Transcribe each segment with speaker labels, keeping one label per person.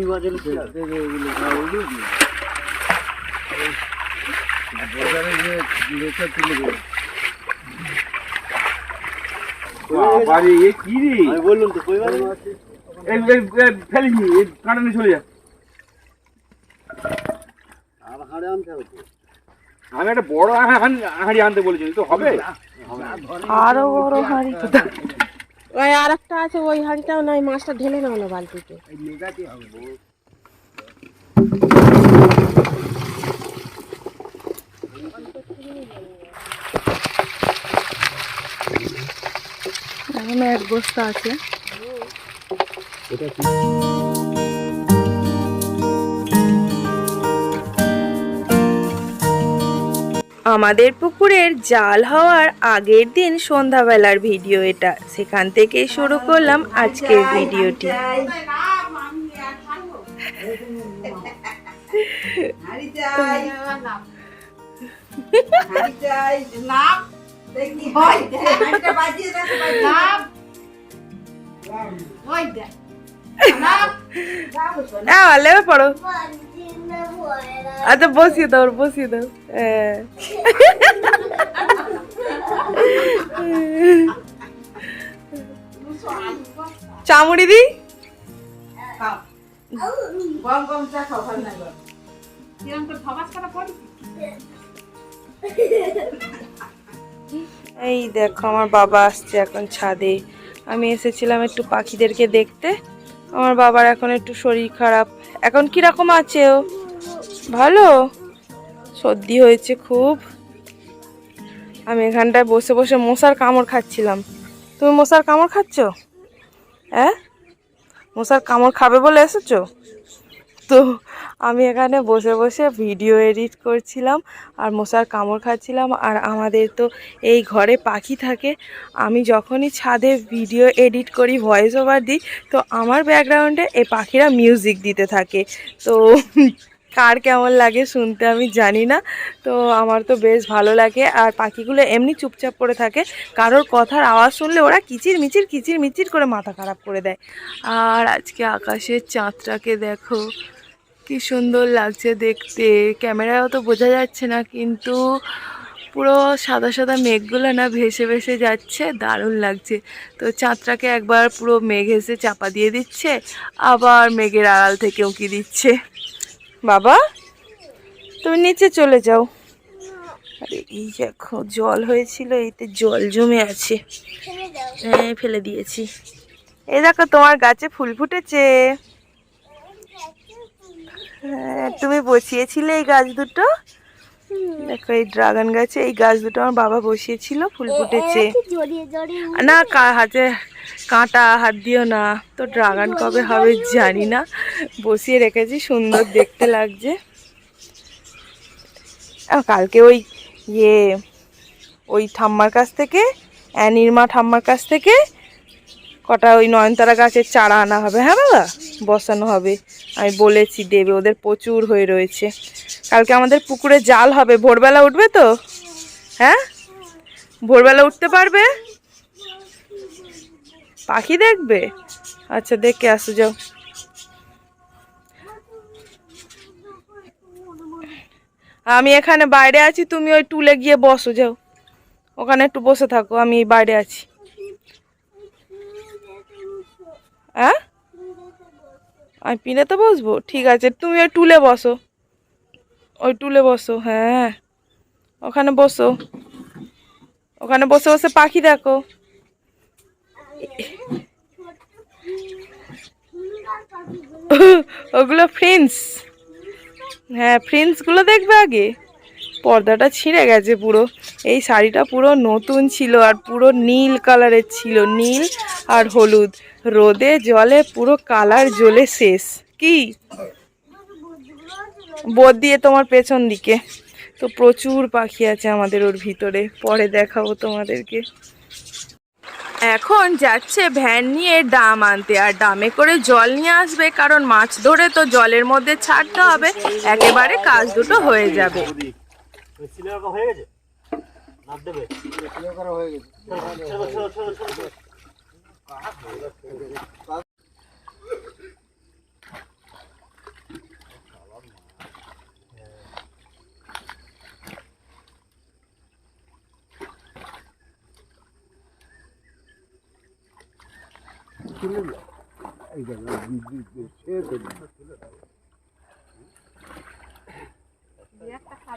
Speaker 1: রুই মাছের থেকে এগুলো খাওয়া হলো কি? আর বাজারে যে লেখা তুলে দেবে।
Speaker 2: বাবারে এ কি রে?
Speaker 1: আমি বললাম তো কই মাছ
Speaker 2: এই ফেলিস নি এই চলে যা।
Speaker 1: আর হাড়ে আনতে হবে।
Speaker 2: আমি একটা বড় হাঁড়ি হাঁড়ি আনতে বলেছি তো হবে?
Speaker 3: আরও বড় হাঁড়ি। তো ওই আর একটা আছে ওই হাঁড়িটাও নয় মাছটা ঢেলে নাও না বালতিতে। এখনও এক বস্তা আছে। আমাদের পুকুরের জাল হওয়ার আগের দিন সন্ধ্যাবেলার ভিডিও এটা সেখান থেকে শুরু করলাম আজকের ভিডিওটি
Speaker 4: হয়
Speaker 3: হ্যাঁ পড়ো আচ্ছা বসিয়ে দাও, ওর বসিয়ে দাও। চামড়ি দি। এই দেখো, আমার বাবা আসছে এখন ছাদে। আমি এসেছিলাম একটু পাখিদেরকে দেখতে। আমার বাবার এখন একটু শরীর খারাপ। এখন কীরকম আছে ও? ভালো? সর্দি হয়েছে খুব। আমি এখানটায় বসে বসে মশার কামড় খাচ্ছিলাম। তুমি মশার কামড় খাচ্ছ? হ্যাঁ মশার কামড় খাবে বলে এসেছ? তো আমি এখানে বসে বসে ভিডিও এডিট করছিলাম আর মশার কামড় খাচ্ছিলাম। আর আমাদের তো এই ঘরে পাখি থাকে। আমি যখনই ছাদে ভিডিও এডিট করি ভয়েস ওভার দিই, তো আমার ব্যাকগ্রাউন্ডে এই পাখিরা মিউজিক দিতে থাকে। তো কার কেমন লাগে শুনতে আমি জানি না। তো আমার তো বেশ ভালো লাগে। আর পাখিগুলো এমনি চুপচাপ করে থাকে। কারোর কথার আওয়াজ শুনলে ওরা কিচির মিচির কিচির মিচির করে মাথা খারাপ করে দেয়। আর আজকে আকাশের চাঁদটাকে দেখো, কি সুন্দর লাগছে দেখতে। ক্যামেরায়ও তো বোঝা যাচ্ছে না, কিন্তু পুরো সাদা সাদা মেঘগুলো না ভেসে ভেসে যাচ্ছে, দারুণ লাগছে। তো চাঁদটাকে একবার পুরো মেঘ এসে চাপা দিয়ে দিচ্ছে, আবার মেঘের আড়াল থেকে উঁকি দিচ্ছে। বাবা, তুমি নিচে চলে যাও। আরে, এই দেখো, জল হয়েছিল, এতে জল জমে আছে। হ্যাঁ ফেলে দিয়েছি। এই দেখো, তোমার গাছে ফুল ফুটেছে। হ্যাঁ তুমি বসিয়েছিলে এই গাছ দুটো? দেখো এই ড্রাগন গাছে এই গাছ দুটো আমার বাবা বসিয়েছিল ফুল ফুটেছে। না কা- হাতে কাঁটা হাত দিও না। তো ড্রাগন কবে হবে জানি না। বসিয়ে রেখেছি সুন্দর দেখতে লাগছে। কালকে ওই ইয়ে ওই ঠাম্মার কাছ থেকে অ্যানির মা ঠাম্মার কাছ থেকে কটা ওই নয়নতারা গাছের চারা আনা হবে হ্যাঁ বাবা? বসানো হবে। আমি বলেছি দেবে, ওদের প্রচুর হয়ে রয়েছে। কালকে আমাদের পুকুরে জাল হবে, ভোরবেলা উঠবে তো? হ্যাঁ? ভোরবেলা উঠতে পারবে? পাখি দেখবে? আচ্ছা দেখে আসো, যাও। আমি এখানে বাইরে আছি, তুমি ওই টুলে গিয়ে বসো, যাও। ওখানে একটু বসে থাকো, আমি বাইরে আছি। হ্যাঁ? আমি পিনেতে বসবো? ঠিক আছে, তুমি ওই টুলে বসো। ওই টুলে বসো হ্যাঁ ওখানে বসো। ওখানে বসে বসে পাখি দেখো। ওগুলো ফ্রেন্ডস হ্যাঁ ফ্রেন্ডসগুলো দেখবে আগে। পর্দাটা ছিঁড়ে গেছে পুরো। এই শাড়িটা পুরো নতুন ছিল আর পুরো নীল কালারের ছিল, নীল আর হলুদ। রোদে, জলে, পুরো কালার জ্বলে শেষ। কি? বোধ দিয়ে তোমার পেছন দিকে। তো প্রচুর পাখি আছে আমাদের ওর ভিতরে। পরে দেখাবো তোমাদেরকে। এখন যাচ্ছে ভ্যান নিয়ে ডাম আনতে আর ডামে করে জল নিয়ে আসবে কারণ মাছ ধরে তো জলের মধ্যে ছাড়তে হবে। একেবারে কাজ দুটো হয়ে যাবে।
Speaker 1: সিলের রকম হয়ে গেছে? নাদ দেবে। সিলের করা হয়ে গেছে।
Speaker 4: এই দেখো
Speaker 2: সে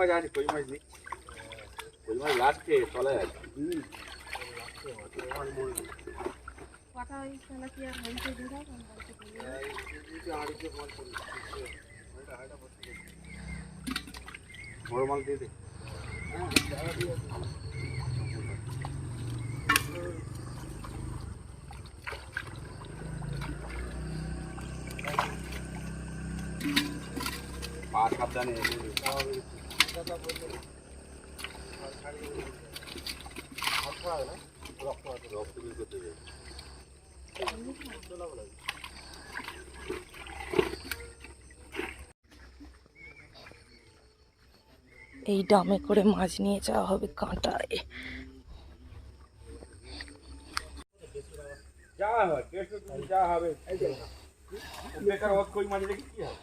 Speaker 2: মাছ আছে কই মাছ নেই কই মাছ লাগছে তলায় আছে।
Speaker 4: ওই খেলা কি আর হয়েছে দিদা
Speaker 2: বড় মাছ দিয়ে দে। পা সাবধানে।
Speaker 3: এই ডামে করে মাছ নিয়ে যাওয়া হবে কাঁটায়।
Speaker 2: যা হবে যা হবে। বেকার কই মাছ রেখে কি হবে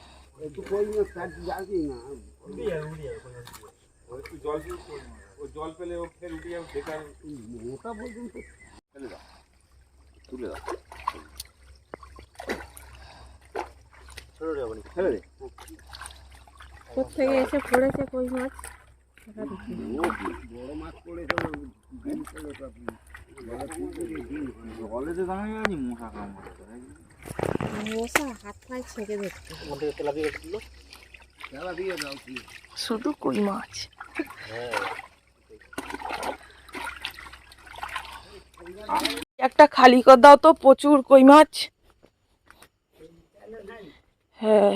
Speaker 2: জল দিয়ে ও জল পেলে ও ফের উঠে যাবে বেকার মোটা পর্যন্ত ফেলে দাও তুলে দাও।
Speaker 4: কোথেকে এসে পড়েছে কই মাছ?
Speaker 2: জলে তো দাঁড়িয়ে গেছি মশা কামড়ে।
Speaker 4: মশা হাত পায়ে ছেড়ে ধরছে
Speaker 3: শুধু কই মাছ? একটা খালি কর দাও তো প্রচুর কই মাছ। হ্যাঁ।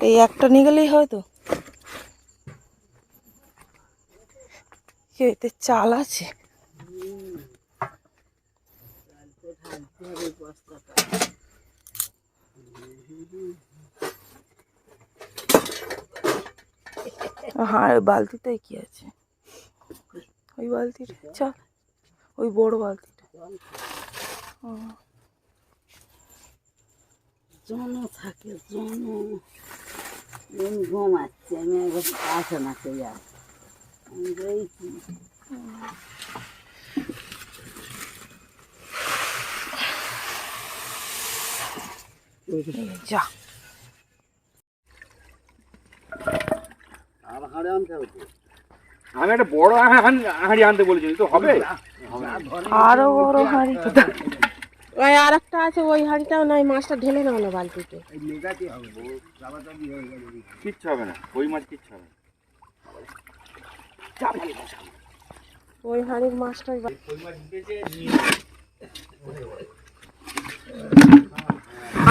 Speaker 3: এই একটা নিয়ে গেলেই হয় তো। কি এতে চাল আছে। হ্যাঁ ওই বালতিটাই কি আছে? ওই বালতিটা, চল। ওই বড় বালতিটা। ও।
Speaker 5: জন থাকে জন জন ঘুমাচ্ছে আমি একবার আসে না কে আর। আমি
Speaker 3: যা।
Speaker 1: আর হাড়ে আনতে হবে
Speaker 2: আমি একটা বড় হাঁড়ি আনতে বলেছি তো হবে?
Speaker 3: আরও বড় হাঁড়ি।
Speaker 4: ওই আর একটা আছে ওই হাঁড়িটাও নয় মাছটা ঢেলে নাও না বালতিতে।
Speaker 2: কিচ্ছু হবে না ওই মাছ কিচ্ছু হবে না।
Speaker 4: ওই হাঁড়ির মাছটাই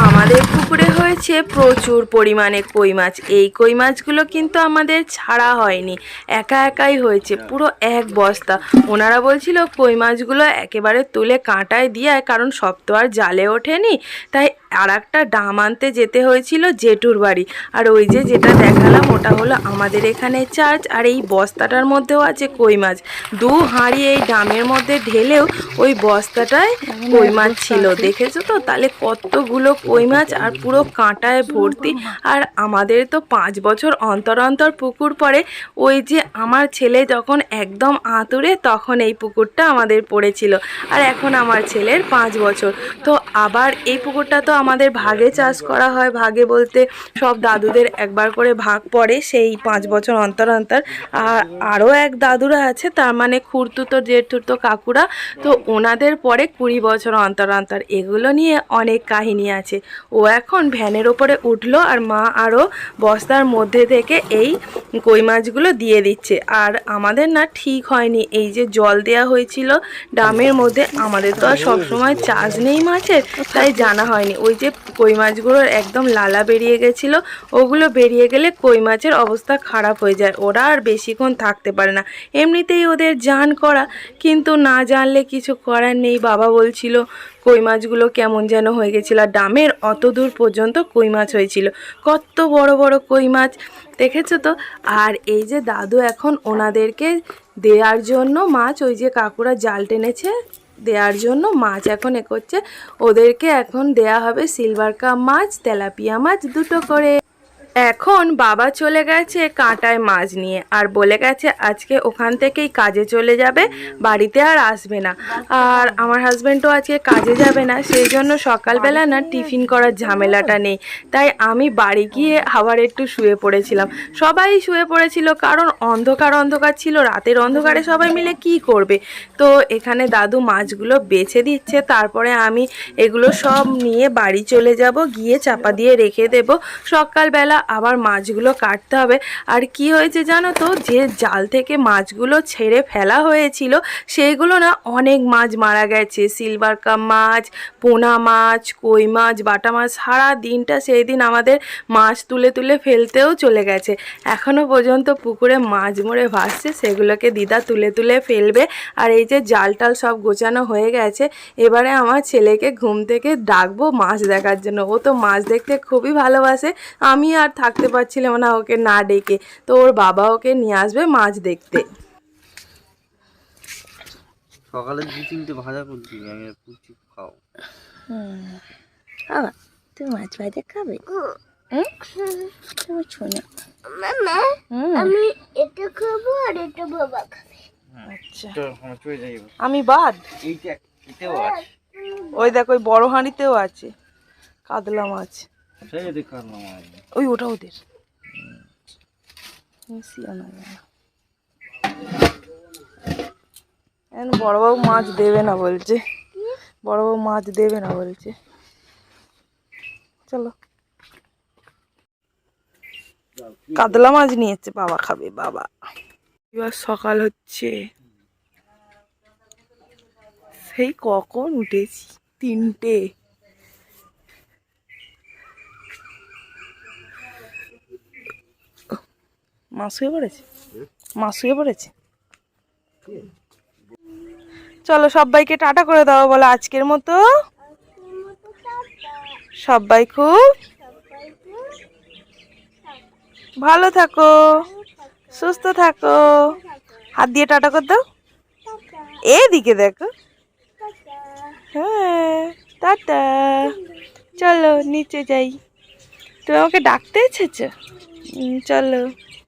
Speaker 3: আমাদের পুকুরে হয়েছে প্রচুর পরিমাণে কই মাছ। এই কই মাছগুলো কিন্তু আমাদের ছাড়া হয়নি। একা একাই হয়েছে, পুরো এক বস্তা। ওনারা বলছিল কই মাছগুলো একেবারে তুলে কাঁটায় দিয়ে, কারণ সব তো আর জালে ওঠেনি, তাই আর একটা ডাম আনতে যেতে হয়েছিল জেঠুর বাড়ি। আর ওই যে যেটা দেখালাম, ওটা হলো আমাদের এখানে চার্চ, আর এই বস্তাটার মধ্যেও আছে কই মাছ। দু হাঁড়ি এই ডামের মধ্যে ঢেলেও ওই বস্তাটায় কই মাছ ছিল, দেখেছ তো? তাহলে কতগুলো কই মাছ আর পুরো কাঁটায় ভর্তি। আর আমাদের তো পাঁচ বছর অন্তর অন্তর পুকুর পড়ে। ওই যে আমার ছেলে যখন একদম আঁতুড়ে, তখন এই পুকুরটা আমাদের পড়েছিল। আর এখন আমার ছেলের পাঁচ বছর। তো আবার এই পুকুরটা তো আমাদের ভাগে চাষ করা হয়। ভাগে বলতে সব দাদুদের একবার করে ভাগ পড়ে সেই পাঁচ বছর অন্তর অন্তর। আর আরও এক দাদুরা আছে, তার মানে খুঁড়তুতো জেঠুতো কাকুরা। তো ওনাদের পরে কুড়ি বছর অন্তর অন্তর এগুলো নিয়ে অনেক কাহিনী আছে। ও এখন ভ্যানের ওপরে উঠল আর মা আরও বস্তার মধ্যে থেকে এই কই মাছগুলো দিয়ে দিচ্ছে। আর আমাদের না ঠিক হয়নি, এই যে জল দেয়া হয়েছিল ডামের মধ্যে, আমাদের তো আর সবসময় চাষ নেই মাছের, তাই জানা হয়নি। ওই যে কই মাছগুলোর একদম লালা বেরিয়ে গেছিল, ওগুলো বেরিয়ে গেলে কই মাছের অবস্থা খারাপ হয়ে যায়, ওরা আর বেশিক্ষণ থাকতে পারে না। এমনিতেই ওদের জান করা, কিন্তু না জানলে কিছু করার নেই। বাবা বলছিল, কই মাছগুলো কেমন যেন হয়ে গেছিল, আর ডামের অত দূর পর্যন্ত কই মাছ হয়েছিল। কত বড় বড় কই মাছ, দেখেছ তো? আর এই যে দাদু এখন ওনাদেরকে দেওয়ার জন্য মাছ ওই যে কাকুরা জাল টেনেছে দেওয়ার জন্য মাছ এখন এ করছে ওদেরকে এখন দেয়া হবে সিলভার কাপ মাছ, তেলাপিয়া মাছ, দুটো করে। এখন বাবা চলে গেছে কাঁটায় মাছ নিয়ে আর বলে গেছে আজকে ওখান থেকেই কাজে চলে যাবে, বাড়িতে আর আসবে না। আর আমার হাজব্যান্ডও আজকে কাজে যাবে না, সেই জন্য সকালবেলা না টিফিন করার ঝামেলাটা নেই। তাই আমি বাড়ি গিয়ে আবার একটু শুয়ে পড়েছিলাম। সবাই শুয়ে পড়েছিল কারণ অন্ধকার অন্ধকার ছিল, রাতের অন্ধকারে সবাই মিলে কি করবে? তো এখানে দাদু মাছগুলো বেছে দিচ্ছে, তারপরে আমি এগুলো সব নিয়ে বাড়ি চলে যাব, গিয়ে চাপা দিয়ে রেখে দেব। সকালবেলা আবার মাছগুলো কাটতে হবে। আর কি হয়েছে জানো তো? যে জাল থেকে মাছগুলো ছেড়ে ফেলা হয়েছিল সেইগুলো না অনেক মাছ মারা গেছে। সিলভার কাপ মাছ, পোনা মাছ, কই মাছ, বাটা মাছ, সারা দিনটা সেই দিন আমাদের মাছ তুলে তুলে ফেলতেও চলে গেছে। এখনও পর্যন্ত পুকুরে মাছ মরে ভাসছে, সেগুলোকে দিদা তুলে তুলে ফেলবে। আর এই যে জাল টাল সব গোছানো হয়ে গেছে, এবারে আমার ছেলেকে ঘুম থেকে ডাকবো মাছ দেখার জন্য। ও তো মাছ দেখতে খুবই ভালোবাসে, আমি আর থাকতে পারছিলাম না ওকে না ডেকে। তো ওর বাবা ওকে নিয়ে আসবে মাছ দেখতে।
Speaker 1: সকালে দু তিনটে ভাজা করছি আমি পুচি খাও।
Speaker 5: বাবা তুমি মাছ ভাজা খাবে? তুমি শোনো।
Speaker 6: আমি এটা খাব আর এটা বাবা খাবে।
Speaker 3: আচ্ছা। আমি বাদ?
Speaker 1: এইটা এটাও আছে।
Speaker 3: ওই দেখ ওই বড় হাঁড়িতেও আছে। কাতলা মাছ। ওই ওটা ওদের। বড়বাবু মাছ দেবে না বলছে। বড়বাবু মাছ দেবে না বলছে। চলো। কাতলা মাছ নিয়েছে বাবা খাবে বাবা। এবার সকাল হচ্ছে। সেই কখন উঠেছি? তিনটে। মা শুয়ে পড়েছে? মা শুয়ে পড়েছে? চলো সবাইকে টাটা করে দাও বলো আজকের মতো। সবাই খুব ভালো থাকো সুস্থ থাকো। হাত দিয়ে টাটা করে দাও। এদিকে দেখো। হ্যাঁ টাটা। চলো নিচে যাই। তুমি আমাকে ডাকতে এসেছ? চলো।